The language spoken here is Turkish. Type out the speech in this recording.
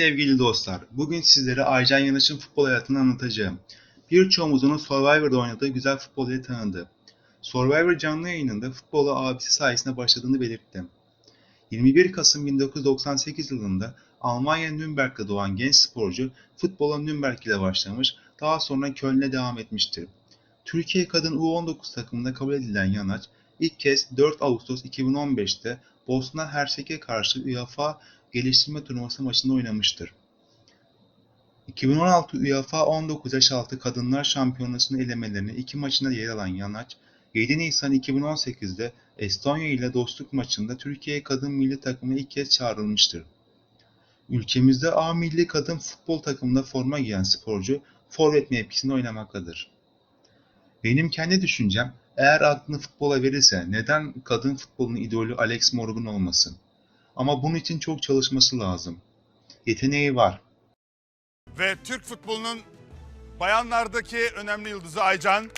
sevgili dostlar, bugün sizlere Aycan Yanaş'ın futbol hayatını anlatacağım. Birçoğumuz onu Survivor'da oynadığı güzel futbol ile tanıdı. Survivor canlı yayınında futbola abisi sayesinde başladığını belirtti. 21 Kasım 1998 yılında Almanya Nürnberg'de doğan genç sporcu futbola Nürnberg ile başlamış, daha sonra Köln'e devam etmiştir. Türkiye Kadın U19 takımında kabul edilen Yanaç, ilk kez 4 Ağustos 2015'te Bosna Hersek'e karşı UEFA geliştirme turnuvası maçında oynamıştır. 2016 UEFA 19 yaş altı Kadınlar Şampiyonası'nın elemelerine iki maçında yer alan Yanaç, 7 Nisan 2018'de Estonya ile dostluk maçında Türkiye kadın milli takımına ilk kez çağrılmıştır. Ülkemizde A milli kadın futbol takımında forma giyen sporcu forvet mevkisinde oynamaktadır. Benim kendi düşüncem eğer aklını futbola verirse neden kadın futbolunun idolü Alex Morgan olmasın? Ama bunun için çok çalışması lazım. Yeteneği var. Ve Türk futbolunun bayanlardaki önemli yıldızı Aycan